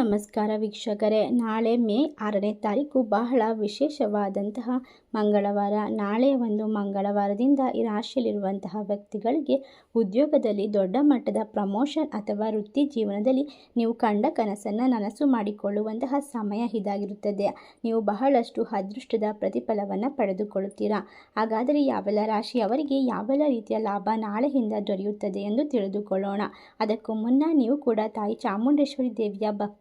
ನಮಸ್ಕಾರ ವೀಕ್ಷಕರೇ. ನಾಳೆ ಮೇ ಆರನೇ ತಾರೀಕು ಬಹಳ ವಿಶೇಷವಾದಂತಹ ಮಂಗಳವಾರ. ನಾಳೆ ಒಂದು ಮಂಗಳವಾರದಿಂದ ಈ ರಾಶಿಯಲ್ಲಿರುವಂತಹ ವ್ಯಕ್ತಿಗಳಿಗೆ ಉದ್ಯೋಗದಲ್ಲಿ ದೊಡ್ಡ ಮಟ್ಟದ ಪ್ರಮೋಷನ್ ಅಥವಾ ವೃತ್ತಿ ಜೀವನದಲ್ಲಿ ನೀವು ಕಂಡ ಕನಸನ್ನು ನನಸು ಮಾಡಿಕೊಳ್ಳುವಂತಹ ಸಮಯ ಇದಾಗಿರುತ್ತದೆ. ನೀವು ಬಹಳಷ್ಟು ಅದೃಷ್ಟದ ಪ್ರತಿಫಲವನ್ನು ಪಡೆದುಕೊಳ್ಳುತ್ತೀರಾ? ಹಾಗಾದರೆ ಯಾವೆಲ್ಲ ರಾಶಿಯವರಿಗೆ ಯಾವೆಲ್ಲ ರೀತಿಯ ಲಾಭ ನಾಳೆಯಿಂದ ದೊರೆಯುತ್ತದೆ ಎಂದು ತಿಳಿದುಕೊಳ್ಳೋಣ. ಅದಕ್ಕೂ ಮುನ್ನ ನೀವು ಕೂಡ ತಾಯಿ ಚಾಮುಂಡೇಶ್ವರಿ ದೇವಿಯ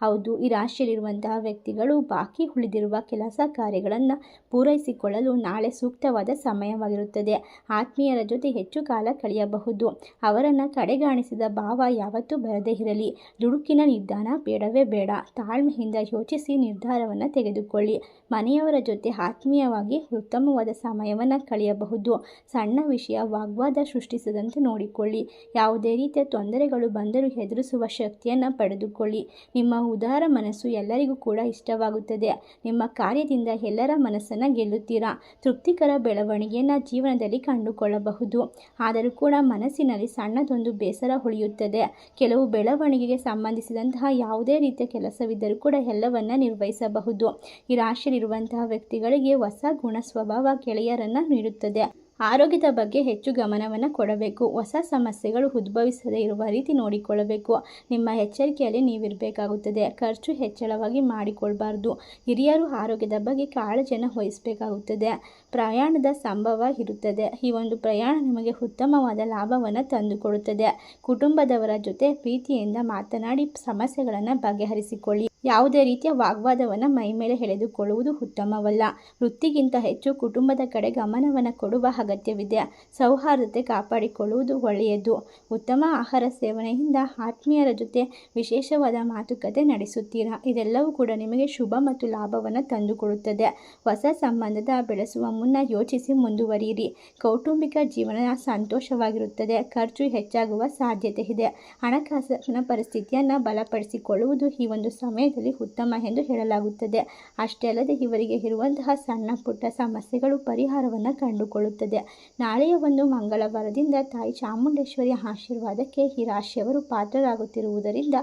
ಹೌದು, ಈ ರಾಶಿಯಲ್ಲಿರುವಂತಹ ವ್ಯಕ್ತಿಗಳು ಬಾಕಿ ಉಳಿದಿರುವ ಕೆಲಸ ಕಾರ್ಯಗಳನ್ನು ಪೂರೈಸಿಕೊಳ್ಳಲು ನಾಳೆ ಸೂಕ್ತವಾದ ಸಮಯವಾಗಿರುತ್ತದೆ. ಆತ್ಮೀಯರ ಜೊತೆ ಹೆಚ್ಚು ಕಾಲ ಕಳೆಯಬಹುದು. ಅವರನ್ನು ಕಡೆಗಾಣಿಸಿದ ಭಾವ ಯಾವತ್ತೂ ಬರದೇ ಇರಲಿ. ದುಡುಕಿನ ನಿಧಾನ ಬೇಡವೇ ಬೇಡ. ತಾಳ್ಮೆಯಿಂದ ಯೋಚಿಸಿ ನಿರ್ಧಾರವನ್ನು ತೆಗೆದುಕೊಳ್ಳಿ. ಮನೆಯವರ ಜೊತೆ ಆತ್ಮೀಯವಾಗಿ ಉತ್ತಮವಾದ ಸಮಯವನ್ನು ಕಳೆಯಬಹುದು. ಸಣ್ಣ ವಿಷಯ ವಾಗ್ವಾದ ಸೃಷ್ಟಿಸದಂತೆ ನೋಡಿಕೊಳ್ಳಿ. ಯಾವುದೇ ರೀತಿಯ ತೊಂದರೆಗಳು ಬಂದರೂ ಎದುರಿಸುವ ಶಕ್ತಿಯನ್ನು ಪಡೆದುಕೊಳ್ಳಿ. ನಿಮ್ಮ ಉದಾರ ಮನಸ್ಸು ಎಲ್ಲರಿಗೂ ಕೂಡ ಇಷ್ಟವಾಗುತ್ತದೆ. ನಿಮ್ಮ ಕಾರ್ಯದಿಂದ ಎಲ್ಲರ ಮನಸ್ಸನ್ನು ಗೆಲ್ಲುತ್ತೀರಾ? ತೃಪ್ತಿಕರ ಬೆಳವಣಿಗೆಯನ್ನು ಜೀವನದಲ್ಲಿ ಕಂಡುಕೊಳ್ಳಬಹುದು. ಆದರೂ ಕೂಡ ಮನಸ್ಸಿನಲ್ಲಿ ಸಣ್ಣದೊಂದು ಬೇಸರ ಉಳಿಯುತ್ತದೆ. ಕೆಲವು ಬೆಳವಣಿಗೆಗೆ ಸಂಬಂಧಿಸಿದಂತಹ ಯಾವುದೇ ರೀತಿಯ ಕೆಲಸವಿದ್ದರೂ ಕೂಡ ಎಲ್ಲವನ್ನ ನಿರ್ವಹಿಸಬಹುದು. ಈ ರಾಶಿಯಲ್ಲಿರುವಂತಹ ವ್ಯಕ್ತಿಗಳಿಗೆ ಹೊಸ ಗುಣ ಸ್ವಭಾವ ಗೆಳೆಯರನ್ನು ನೀಡುತ್ತದೆ. ಆರೋಗ್ಯದ ಬಗ್ಗೆ ಹೆಚ್ಚು ಗಮನವನ್ನು ಕೊಡಬೇಕು. ಹೊಸ ಸಮಸ್ಯೆಗಳು ಉದ್ಭವಿಸದೇ ಇರುವ ರೀತಿ ನೋಡಿಕೊಳ್ಳಬೇಕು. ನಿಮ್ಮ ಎಚ್ಚರಿಕೆಯಲ್ಲಿ ನೀವಿರಬೇಕಾಗುತ್ತದೆ. ಖರ್ಚು ಹೆಚ್ಚಳವಾಗಿ ಮಾಡಿಕೊಳ್ಬಾರ್ದು. ಹಿರಿಯರು ಆರೋಗ್ಯದ ಬಗ್ಗೆ ಕಾಳಜಿಯನ್ನು ವಹಿಸಬೇಕಾಗುತ್ತದೆ. ಪ್ರಯಾಣದ ಸಂಭವ ಇರುತ್ತದೆ. ಈ ಒಂದು ಪ್ರಯಾಣ ನಿಮಗೆ ಉತ್ತಮವಾದ ಲಾಭವನ್ನು ತಂದುಕೊಡುತ್ತದೆ. ಕುಟುಂಬದವರ ಜೊತೆ ಪ್ರೀತಿಯಿಂದ ಮಾತನಾಡಿ ಸಮಸ್ಯೆಗಳನ್ನು ಬಗೆಹರಿಸಿಕೊಳ್ಳಿ. ಯಾವುದೇ ರೀತಿಯ ವಾಗ್ವಾದವನ್ನು ಮೈಮೇಲೆ ಎಳೆದುಕೊಳ್ಳುವುದು ಉತ್ತಮವಲ್ಲ. ವೃತ್ತಿಗಿಂತ ಹೆಚ್ಚು ಕುಟುಂಬದ ಕಡೆ ಗಮನವನ್ನು ಕೊಡುವ ಅಗತ್ಯವಿದೆ. ಸೌಹಾರ್ದತೆ ಕಾಪಾಡಿಕೊಳ್ಳುವುದು ಒಳ್ಳೆಯದು. ಉತ್ತಮ ಆಹಾರ ಸೇವನೆಯಿಂದ ಆತ್ಮೀಯರ ಜೊತೆ ವಿಶೇಷವಾದ ಮಾತುಕತೆ ನಡೆಸುತ್ತೀರಾ? ಇದೆಲ್ಲವೂ ಕೂಡ ನಿಮಗೆ ಶುಭ ಮತ್ತು ಲಾಭವನ್ನು ತಂದುಕೊಡುತ್ತದೆ. ಹೊಸ ಸಂಬಂಧದ ಬೆಳೆಸುವ ಮುನ್ನ ಯೋಚಿಸಿ ಮುಂದುವರಿಯಿರಿ. ಕೌಟುಂಬಿಕ ಜೀವನ ಸಂತೋಷವಾಗಿರುತ್ತದೆ. ಖರ್ಚು ಹೆಚ್ಚಾಗುವ ಸಾಧ್ಯತೆ ಇದೆ. ಹಣಕಾಸಿನ ಪರಿಸ್ಥಿತಿಯನ್ನು ಬಲಪಡಿಸಿಕೊಳ್ಳುವುದು ಈ ಒಂದು ಸಮಯದಲ್ಲಿ ಉತ್ತಮ ಎಂದು ಹೇಳಲಾಗುತ್ತದೆ. ಅಷ್ಟೇ ಅಲ್ಲದೆ ಇವರಿಗೆ ಇರುವಂತಹ ಸಣ್ಣ ಪುಟ್ಟ ಸಮಸ್ಯೆಗಳು ಪರಿಹಾರವನ್ನು ಕಂಡುಕೊಳ್ಳುತ್ತದೆ. ನಾಳೆಯ ಒಂದು ಮಂಗಳವಾರದಿಂದ ತಾಯಿ ಚಾಮುಂಡೇಶ್ವರಿಯ ಆಶೀರ್ವಾದಕ್ಕೆ ಈ ರಾಶಿಯವರು ಪಾತ್ರರಾಗುತ್ತಿರುವುದರಿಂದ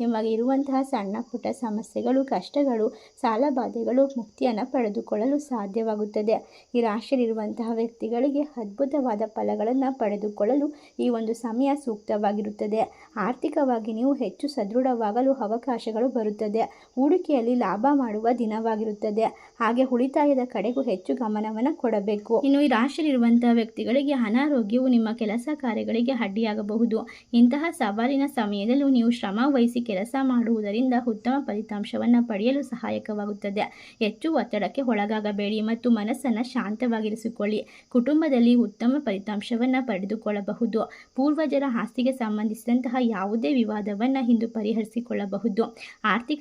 ನಿಮಗೆ ಇರುವಂತಹ ಸಣ್ಣ ಪುಟ್ಟ ಸಮಸ್ಯೆಗಳು, ಕಷ್ಟಗಳು, ಸಾಲಬಾಧೆಗಳು ಮುಕ್ತಿಯನ್ನು ಪಡೆದುಕೊಳ್ಳಲು ಸಾಧ್ಯವಾಗುತ್ತದೆ. ಈ ರಾಶಿಯಲ್ಲಿರುವಂತಹ ವ್ಯಕ್ತಿಗಳಿಗೆ ಅದ್ಭುತವಾದ ಫಲಗಳನ್ನು ಪಡೆದುಕೊಳ್ಳಲು ಈ ಒಂದು ಸಮಯ ಸೂಕ್ತವಾಗಿರುತ್ತದೆ. ಆರ್ಥಿಕವಾಗಿ ನೀವು ಹೆಚ್ಚು ಸದೃಢವಾಗಲು ಅವಕಾಶಗಳು ಬರುತ್ತದೆ. ಹೂಡಿಕೆಯಲ್ಲಿ ಲಾಭ ಮಾಡುವ ದಿನವಾಗಿರುತ್ತದೆ. ಹಾಗೆ ಉಳಿತಾಯದ ಕಡೆಗೂ ಹೆಚ್ಚು ಗಮನವನ್ನು ಕೊಡಬೇಕು. ಇನ್ನು ಈ ರಾಶಿಯಲ್ಲಿರುವಂತಹ ವ್ಯಕ್ತಿಗಳಿಗೆ ಅನಾರೋಗ್ಯವು ನಿಮ್ಮ ಕೆಲಸ ಕಾರ್ಯಗಳಿಗೆ ಅಡ್ಡಿಯಾಗಬಹುದು. ಇಂತಹ ಸವಾಲಿನ ಸಮಯದಲ್ಲೂ ನೀವು ಶ್ರಮ ವಹಿಸಿ ಕೆಲಸ ಮಾಡುವುದರಿಂದ ಉತ್ತಮ ಫಲಿತಾಂಶವನ್ನು ಪಡೆಯಲು ಸಹಾಯಕವಾಗುತ್ತದೆ. ಹೆಚ್ಚು ಒತ್ತಡಕ್ಕೆ ಒಳಗಾಗಬೇಡಿ ಮತ್ತು ಮನಸ್ಸನ್ನು ಶಾಂತವಾಗಿರಿಸಿಕೊಳ್ಳಿ. ಕುಟುಂಬದಲ್ಲಿ ಉತ್ತಮ ಫಲಿತಾಂಶವನ್ನು ಪಡೆದುಕೊಳ್ಳಬಹುದು. ಪೂರ್ವಜರ ಆಸ್ತಿಗೆ ಸಂಬಂಧಿಸಿದಂತಹ ಯಾವುದೇ ವಿವಾದವನ್ನು ಇಂದು ಪರಿಹರಿಸಿಕೊಳ್ಳಬಹುದು.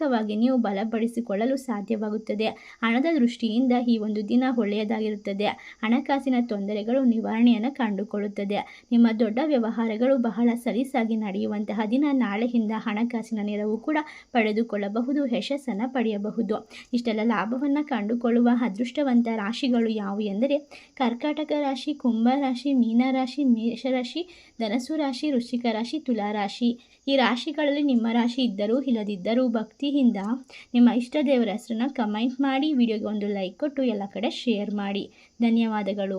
ಆರ್ಥಿಕವಾಗಿ ನೀವು ಬಲಪಡಿಸಿಕೊಳ್ಳಲು ಸಾಧ್ಯವಾಗುತ್ತದೆ. ಹಣದ ದೃಷ್ಟಿಯಿಂದ ಈ ಒಂದು ದಿನ ಒಳ್ಳೆಯದಾಗಿರುತ್ತದೆ. ಹಣಕಾಸಿನ ತೊಂದರೆಗಳು ನಿವಾರಣೆಯನ್ನು ಕಂಡುಕೊಳ್ಳುತ್ತದೆ. ನಿಮ್ಮ ದೊಡ್ಡ ವ್ಯವಹಾರಗಳು ಬಹಳ ಸಲೀಸಾಗಿ ನಡೆಯುವಂತಹ ದಿನ ನಾಳೆಯಿಂದ ಹಣಕಾಸಿನ ನೆರವು ಕೂಡ ಪಡೆದುಕೊಳ್ಳಬಹುದು, ಯಶಸ್ಸನ್ನು ಪಡೆಯಬಹುದು. ಇಷ್ಟೆಲ್ಲ ಲಾಭವನ್ನು ಕಂಡುಕೊಳ್ಳುವ ಅದೃಷ್ಟವಂತ ರಾಶಿಗಳು ಯಾವುವು ಎಂದರೆ, ಕರ್ಕಾಟಕ ರಾಶಿ, ಕುಂಭ ರಾಶಿ, ಮೀನ ರಾಶಿ ಮೇಷರಾಶಿ ಧನಸು ರಾಶಿ, ವೃಶ್ಚಿಕ ರಾಶಿ, ತುಲಾ ರಾಶಿ. ಈ ರಾಶಿಗಳಲ್ಲಿ ನಿಮ್ಮ ರಾಶಿ ಇದ್ದರೂ ಇಲ್ಲದಿದ್ದರೂ ಭಕ್ತಿಯಿಂದ ನಿಮ್ಮ ಇಷ್ಟ ದೇವರ ಹೆಸರನ್ನ ಕಮೆಂಟ್ ಮಾಡಿ ವಿಡಿಯೋಗೆ ಒಂದು ಲೈಕ್ ಕೊಟ್ಟು ಎಲ್ಲ ಕಡೆ ಶೇರ್ ಮಾಡಿ. ಧನ್ಯವಾದಗಳು.